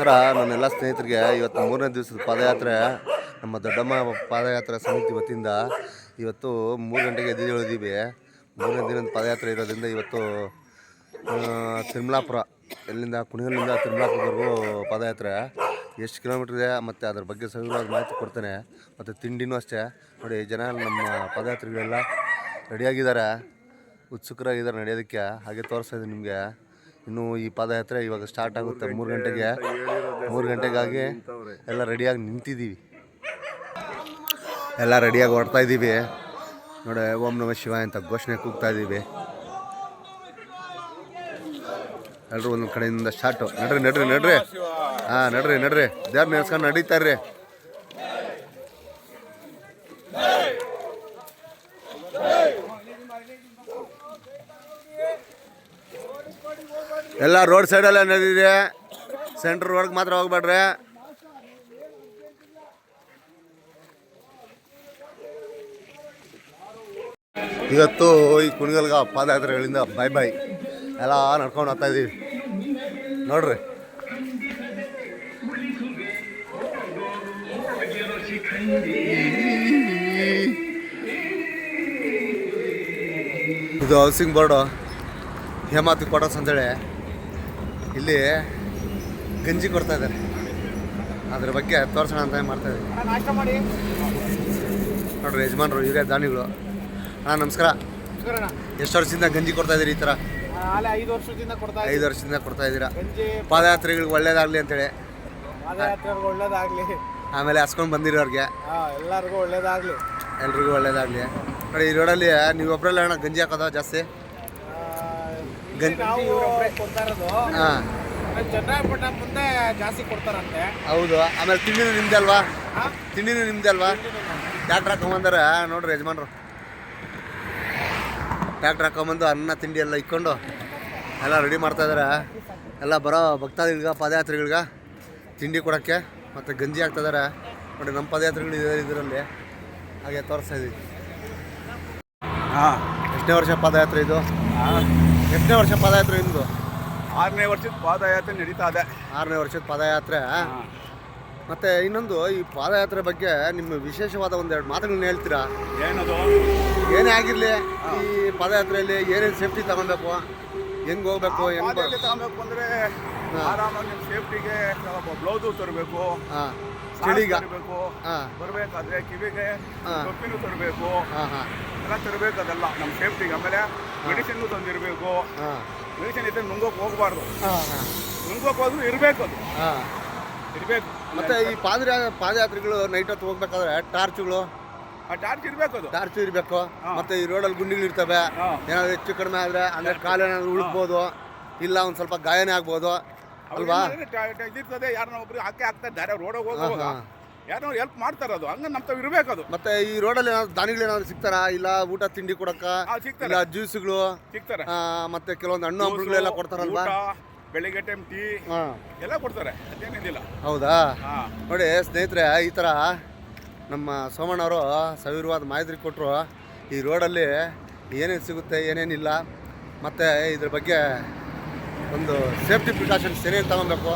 ನಮಸ್ಕಾರ ನನ್ನೆಲ್ಲ ಸ್ನೇಹಿತರಿಗೆ ಇವತ್ತು ಮೂರನೇ ದಿವಸದ ಪಾದಯಾತ್ರೆ, ನಮ್ಮ ದೊಡ್ಡಮ್ಮ ಪಾದಯಾತ್ರೆ ಸಮಿತಿ ವತಿಯಿಂದ ಇವತ್ತು ಮೂರು ಗಂಟೆಗೆ ಎದ್ದೇಳಿದ್ದೀವಿ ಮೂರನೇ ದಿನದ ಪಾದಯಾತ್ರೆ ಇರೋದ್ರಿಂದ ಇವತ್ತು ತಿರುಮಲಾಪುರ, ಎಲ್ಲಿಂದ, ಕುಣಿಗಲ್ಲಿಂದ ತಿರುಮಲಾಪುರವರೆಗೂ ಪಾದಯಾತ್ರೆ. ಎಷ್ಟು ಕಿಲೋಮೀಟ್ರ್ ಇದೆ ಮತ್ತು ಅದ್ರ ಬಗ್ಗೆ ಸವಿರವಾದ ಮಾಹಿತಿ ಕೊಡ್ತೇನೆ. ಮತ್ತು ತಿಂಡಿನೂ ಅಷ್ಟೇ. ನೋಡಿ, ಜನ ನಮ್ಮ ಪಾದಯಾತ್ರೆಗಳೆಲ್ಲ ರೆಡಿಯಾಗಿದ್ದಾರೆ ಉತ್ಸುಕರಾಗಿದ್ದಾರೆ ನಡೆಯೋದಕ್ಕೆ. ಹಾಗೆ ತೋರಿಸ್ತಾ ನಿಮಗೆ. ಇನ್ನು ಈ ಪಾದಯಾತ್ರೆ ಇವಾಗ ಸ್ಟಾರ್ಟ್ ಆಗುತ್ತೆ ಮೂರು ಗಂಟೆಗೆ. ಮೂರು ಗಂಟೆಗಾಗಿ ಎಲ್ಲ ರೆಡಿಯಾಗಿ ನಿಂತಿದ್ದೀವಿ ಎಲ್ಲ ರೆಡಿಯಾಗಿ ಹೊಡ್ತಾ ಇದ್ದೀವಿ ನೋಡಿ ಓಂ ನಮ ಶಿವಾಯ ಅಂತ ಘೋಷಣೆ ಕೂಗ್ತಾ ಇದ್ದೀವಿ ಎಲ್ಲರೂ ಒಂದೊಂದು ಕಡೆಯಿಂದ ಸ್ಟಾರ್ಟು ನಡ್ರಿ ನಡ್ರಿ ನಡ್ರಿ. ಹಾಂ ನಡ್ರಿ ನಡ್ರಿ. ದೇವ್ರ ನೆನೆಸ್ಕೊಂಡು ನಡೀತಾ ಎಲ್ಲ ರೋಡ್ ಸೈಡಲ್ಲೇ ನಡೆದಿದೆ. ಸೆಂಟ್ರ್ ರೋಡ್ಗೆ ಮಾತ್ರ ಹೋಗ್ಬೇಡ್ರಿ. ಇವತ್ತು ಈ ಕುಣಿಗಲ್ಗ ಪಾದಯಾತ್ರೆಗಳಿಂದ ಬಾಯ್ ಬಾಯ್ ಎಲ್ಲ ನಡ್ಕೊಂಡು ಹೋಗ್ತಾ ಇದೀವಿ ನೋಡ್ರಿ. ಇದು ಹೌಸಿಂಗ್ ಬೋರ್ಡು ಹೇಮಾವತಿ ಕ್ವಾರ್ಟರ್ಸ್ ಅಂತೇಳಿ. ಇಲ್ಲಿ ಗಂಜಿ ಕೊಡ್ತಾ ಇದ್ದಾರೆ. ಅದ್ರ ಬಗ್ಗೆ ತೋರ್ಸೋಣ ಅಂತ ಮಾಡ್ತಾ ಇದ್ದೀವಿ ನೋಡ್ರಿ ಯಜಮಾನ್ರು ಇವರೇ ದಾನಿಗಳು. ಅಣ್ಣ ನಮಸ್ಕಾರ. ಎಷ್ಟು ವರ್ಷದಿಂದ ಗಂಜಿ ಕೊಡ್ತಾ ಇದ್ದೀರಿ ಈ ಥರ? ಐದು ವರ್ಷದಿಂದ ಕೊಡ್ತಾ ಐದು ವರ್ಷದಿಂದ ಕೊಡ್ತಾ ಇದ್ದೀರಾ? ಪಾದಯಾತ್ರೆಗಳಿಗೆ ಒಳ್ಳೇದಾಗಲಿ ಅಂತೇಳಿ. ಪಾದಯಾತ್ರೆಗೂ ಒಳ್ಳೇದಾಗ್ಲಿ. ಆಮೇಲೆ ಹಸ್ಕೊಂಡು ಬಂದಿರೋರಿಗೆ. ಎಲ್ಲರಿಗೂ ಒಳ್ಳೇದಾಗ್ಲಿ. ಎಲ್ರಿಗೂ ಒಳ್ಳೇದಾಗಲಿ. ನೋಡಿ ಈ ರೋಡಲ್ಲಿ ನೀವು ಒಬ್ಬರಲ್ಲ ಅಣ್ಣ ಗಂಜಿ ಹಾಕೋದ ಜಾಸ್ತಿ ಆ, ಗಂಜಿ ನಾವು ಕೊಡ್ತಾ ಇರೋದು ಹಾಂ. ಮುಂದೆ ಜಾಸ್ತಿ ಕೊಡ್ತಾರಂತೆ. ಹೌದು. ಆಮೇಲೆ ತಿಂಡಿನೂ ನಿಮ್ದೆ ಅಲ್ವಾ? ಹಾ? ತಿಂಡಿನೂ ನಿಮ್ದೆ ಅಲ್ವಾ? ಟ್ಯಾಕ್ಟ್ರ್ ಹಾಕೊಂಬಂದಾರ ನೋಡ್ರಿ ಯಜಮಾನ್ರು. ಟ್ಯಾಕ್ಟ್ರ್ ಹಾಕೊಂಬಂದು ಅನ್ನ ತಿಂಡಿ ಎಲ್ಲ ಇಕ್ಕೊಂಡು ಎಲ್ಲ ರೆಡಿ ಮಾಡ್ತಾ ಇದಾರೆ. ಎಲ್ಲ ಬರೋ ಭಕ್ತಾದಿಗಳ್ಗೆ ಪಾದಯಾತ್ರಿಗಳ್ಗೆ ತಿಂಡಿ ಕೊಡೋಕ್ಕೆ ಮತ್ತು ಗಂಜಿ ಹಾಕ್ತಾ ಇದಾರೆ. ನೋಡಿ ನಮ್ಮ ಪಾದಯಾತ್ರೆಗಳು ಇದೆ ಇದರಲ್ಲಿ ಹಾಗೆ ತೋರಿಸ್ತಾ ಇದ್ದೀವಿ. ಹಾಂ. ಎಷ್ಟನೇ ವರ್ಷ ಪಾದಯಾತ್ರೆ ಇದು? ಎಷ್ಟನೇ ವರ್ಷ ಪಾದಯಾತ್ರೆ ಇಂದು ಆರನೇ ವರ್ಷದ ಪಾದಯಾತ್ರೆ ನಡೀತಾ ಇದೆ. ಆರನೇ ವರ್ಷದ ಪಾದಯಾತ್ರೆ. ಮತ್ತೆ ಇನ್ನೊಂದು ಈ ಪಾದಯಾತ್ರೆ ಬಗ್ಗೆ ನಿಮ್ಮ ವಿಶೇಷವಾದ ಒಂದೆರಡು ಮಾತುಗಳನ್ನ ಹೇಳ್ತೀರಾ? ಏನದು? ಏನೇ ಆಗಿರಲಿ ಈ ಪಾದಯಾತ್ರೆಯಲ್ಲಿ ಏನೇನು ಸೇಫ್ಟಿ ತಗೊಬೇಕು? ಹೆಂಗೆ ಹೋಗ್ಬೇಕು? ಹೆಂಗೆ ತಗೊಬೇಕು ಅಂದರೆ ಆರಾಮಾಗಿ ನಿಮ್ಮ ಸೇಫ್ಟಿಗೆ ಬ್ಲೌಸು ತರಬೇಕು ಹಾಂ. ಚಳಿಗ. ಬರಬೇಕಾದ್ರೆ ಕಿವಿಗೆ ಹಾ. ಕಪ್ಪಿನೂ ತರಬೇಕು ಹಾಂ ಹಾಂ. ಎಲ್ಲ ತರಬೇಕು ಅದೆಲ್ಲ ನಮ್ಮ ಸೇಫ್ಟಿಗೆ ಆಮೇಲೆ ಮೆಡಿಸಿನ್ನು ತಂದಿರಬೇಕು. ಮೆಡಿಸಿನ್ ಇದ್ದರೆ ನುಂಗೋಕೆ ಹೋಗಬಾರ್ದು. ನುಂಗೋಕೆ ಹೋದ್ರು ಇರಬೇಕು ಅದು. ಇರಬೇಕು. ಮತ್ತೆ ಈ ಪಾದ ಪಾದಯಾತ್ರಿಗಳು ನೈಟ್ ಹೊತ್ತು ಹೋಗ್ಬೇಕಾದ್ರೆ ಟಾರ್ಚ್ಗಳು ಆ ಟಾರ್ಚ್ ಇರಬೇಕು ಅದು. ಟಾರ್ಚ್ ಇರಬೇಕು. ಮತ್ತೆ ಈ ರೋಡಲ್ಲಿ ಗುಂಡಿಗಳು ಇರ್ತವೆ. ಏನಾದ್ರು ಹೆಚ್ಚು ಕಡಿಮೆ ಆದರೆ ಅಂದರೆ ಕಾಲು ಏನಾದ್ರು ಉಳ್ಕ್ಬೋದು ಇಲ್ಲ ಒಂದು ಸ್ವಲ್ಪ ಗಾಯನೇ ಆಗ್ಬೋದು. ಅಲ್ವಾ? ಇರ್ತದೆ. ಯಾರನ್ನ ಒಬ್ರು ಹಾಕಿ ಹಾಕ್ತಾ ಇದ್ದಾರೆ. ರೋಡಾಗ ಹೋಗುವಾಗ ಯಾರನ್ನ ಹೆಲ್ಪ್ ಮಾಡ್ತಾರೆ ಅದು. ಹಂಗ ನಮ್ಮ ತಾವ್ ಇರ್ಬೇಕು ಅದು. ಮತ್ತೆ ಈ ರೋಡಲ್ಲಿ ಏನಾದ್ರು ದಾನಿಗಳು ಏನಾದ್ರು ಸಿಗ್ತಾರಾ? ಇಲ್ಲ ಊಟ ತಿಂಡಿ ಕೊಡಕ್ಕ? ಆ, ಸಿಗ್ತಾರೆ. ಇಲ್ಲ ಜ್ಯೂಸ್ಗಳು? ಸಿಗ್ತಾರೆ. ಮತ್ತೆ ಕೆಲವೊಂದು ಹಣ್ಣು ಹಂಪಲುಗಳೆಲ್ಲ ಕೊಡ್ತಾರಲ್ವಾ? ಊಟ, ಬೆಳಿಗ್ಗೆ ಟೈಮ್ ಟೀ ಹಾ. ಎಲ್ಲ ಕೊಡ್ತಾರೆ. ಅದೇನಿದಿಲ್ಲ ಹೌದಾ? ಹಾ. ನೋಡಿ ಸ್ನೇಹಿತರೆ ಈ ಥರ ನಮ್ಮ ಸೋಮಣ್ಣವರು ಸವಿರವಾದ ಮಾಹಿತಿ ಕೊಟ್ಟರು ಈ ರೋಡಲ್ಲಿ ಏನೇನು ಸಿಗುತ್ತೆ ಏನೇನಿಲ್ಲ ಮತ್ತು ಇದ್ರ ಬಗ್ಗೆ ಒಂದು ಸೇಫ್ಟಿ ಪ್ರಿಕಾಷನ್ಸ್ ಏನೇನು ತಗೊಬೇಕು?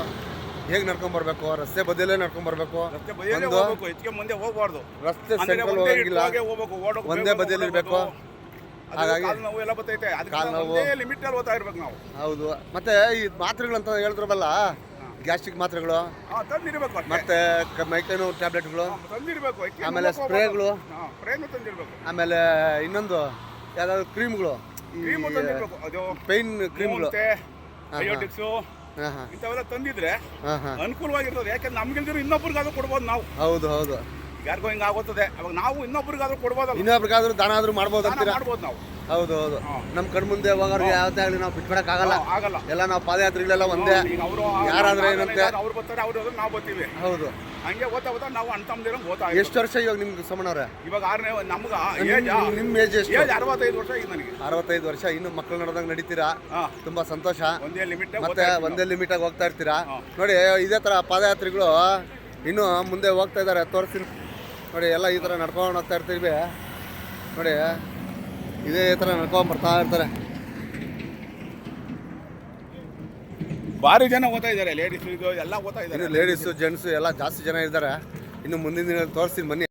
ಹೇಗೆ ನಡ್ಕೊಂಡ್ಬರ್ಬೇಕು ರಸ್ತೆ ಬದಿಯಲ್ಲೇ ನಡ್ಕೊಂಡ್ಬರ್ಬೇಕು ರಸ್ತೆ ಬದಿಯಲ್ಲೇ ಒಂದು ಹೋಗ್ಬೇಕು ಹೆಚ್ಚಿಗೆ ಮುಂದೆ ಹೋಗ್ಬಾರ್ದು. ರಸ್ತೆ ಅಂದ್ರೆ ಸೆಂಟ್ರಲ್ ಒಂದೇ ಇಟ್ಟಾಗೆ ಹೋಗ್ಬೇಕು ಓಡೋಕೆ ಒಂದೇ ಬದಿಯಲ್ಲಿ ಇರಬೇಕು. ಹಾಗಾಗಿ- ಕಾಲು ನೋವು ಎಲ್ಲ ಬರ್ತೈತೆ. ಅದಕ್ಕೆ ಕಾಲು ನೋವು. ಒಂದೇ ಲಿಮಿಟ್ ಅಲ್ಲಿ ಓದ್ತಾ ಇರ್ಬೇಕು ನಾವು. ಹೌದು. ಮತ್ತೆ ಈ ಮಾತ್ರೆಗಳಂತ ಹೇಳಿದ್ರಲ್ಲ ಗ್ಯಾಸ್ಟ್ರಿಕ್ ಮಾತ್ರೆಗಳು ಹಾ ತಂದಿರ್ಬೇಕು ಅಷ್ಟೇ. ಮತ್ತೆ ಕ- ಮೈಕೈನು ಟ್ಯಾಬ್ಲೆಟ್ಗಳು ಹಾ, ತಂದಿರ್ಬೇಕು. ಹೆಚ್ಚಿಗೆ ಆಮೇಲೆ ಮುಂದಕ್ಕೆ ಸ್ಪ್ರೇಗಳು. ಹೋಗ್ಬಾರ್ದು. ಹಾ ಸ್ಪ್ರೇನು ತಂದಿರ್ಬೇಕು. ಆಮೇಲೆ ಇನ್ನೊಂದು ಯಾವ್ದಾದ್ರು ಕ್ರೀಮ್ಗಳು. ಕ್ರೀಮು ತಂದಿರ್ಬೇಕು. ಅದು ಪೈನ್ ಕ್ರೀಮ್ಗಳು. ಮೂಂತೆ ಹಾ. ಬಯೋಟಿಕ್ಸು ಹಾಂ ಹಾಂ ಇಂಥವೆಲ್ಲ ತಂದಿದ್ರೆ ಅನುಕೂಲವಾಗಿರ್ತದೆ. ಯಾಕಂದ್ರೆ ನಮ್ಗಿಲ್ದಿರೋ ಇನ್ನೊಬ್ರಿಗಾದ್ರೂ ಕೊಡ್ಬೋದು ನಾವು. ಹೌದು ಹೌದು. ಯಾರಿಗೋ ಹಿಂಗಾಗುತ್ತದೆ ಅವಾಗ ನಾವು ಇನ್ನೊಬ್ರಿಗಾದ್ರೂ ಕೊಡ್ಬೋದು ಇನ್ನೊಬ್ರಿಗಾದ್ರೂ ದಾನ ಆದ್ರೂ ಮಾಡ್ಬೋದು ಮಾಡ್ಬೋದು ನಾವು. ಹೌದು ಹೌದು. ನಮ್ ನಮ್ಮ ಕಣ್ ಮುಂದೆ ಹೋಗೋರ್ಗೆ ಯಾವ್ದೇ ಆಗಲಿ ನಾವು ಬಿಟ್ಬಿಡಕ್ ಆಗಲ್ಲ. ಆಗಲ್ಲ. ಎಲ್ಲ ನಾವು ಪಾದಯಾತ್ರಿಗಳೆಲ್ಲ ಒಂದೇ. ಅವರು ಯಾರಾದ್ರೆ ಏನಂತೆ? ಅವ್ರು ಬರ್ತಾರೆ ಅವ್ರು ಹೋದ್ರೆ ನಾವು ಬರ್ತೀವಿ. ಹೌದು. ಹಂಗೆ ಓದ್ತಾ ಓದ್ತಾ ನಾವು ಅಣ್ಣ ತಮ್ಮದಿರಂಗೆ ಓದ್ತಾ ಎಷ್ಟು ವರ್ಷ ಇವಾಗ ನಿಮ್ಗೆ ಸಮಣ್ಣವ್ರೆ ಇವಾಗ ಆರನೇ ನಮ್ಗ ಏಜ್ ನಿಮ್ಮ ಏಜ್ ಎಷ್ಟು? ಏಜ್ ಅರವತ್ತೈದು ವರ್ಷ ಇದೆ ನನಗೆ. ಅರವತ್ತೈದು ವರ್ಷ. ಇನ್ನು ಮಕ್ಕಳು ನಡೆದಂಗೆ ನಡೀತೀರಾ? ತುಂಬಾ ಸಂತೋಷ. ಒಂದೇ ಲಿಮಿಟ್ ಮತ್ತೆ ಒಂದೇ ಲಿಮಿಟ್ ಆಗಿ ಹೋಗ್ತಾ ಇರ್ತೀರಾ? ನೋಡಿ ಇದೇ ತರ ಪಾದಯಾತ್ರಿಗಳು ಇನ್ನು ಮುಂದೆ ಹೋಗ್ತಾ ಇದ್ದಾರೆ. ತೋರಿಸ್ತೀನಿ ನೋಡಿ ಎಲ್ಲ ಈ ತರ ನಡ್ಕೊಂಡು ಹೋಗ್ತಾ ಇರ್ತೀವಿ. ನೋಡಿ ಇದೇ ಥರ ನಡ್ಕೊಂಡು ಬರ್ತಾ ಇರ್ತಾರೆ. ಭಾರಿ ಜನ ಓದ್ತಾ ಇದ್ದಾರೆ ಲೇಡೀಸ್ ಇದು ಎಲ್ಲ ಓದ್ತಾ ಇದ್ದಾರೆ. ಲೇಡೀಸು ಜೆಂಟ್ಸು ಎಲ್ಲ ಜಾಸ್ತಿ ಜನ ಇದ್ದಾರೆ. ಇನ್ನು ಮುಂದಿನ ದಿನ ತೋರಿಸ್ತೀನಿ ಬನ್ನಿ.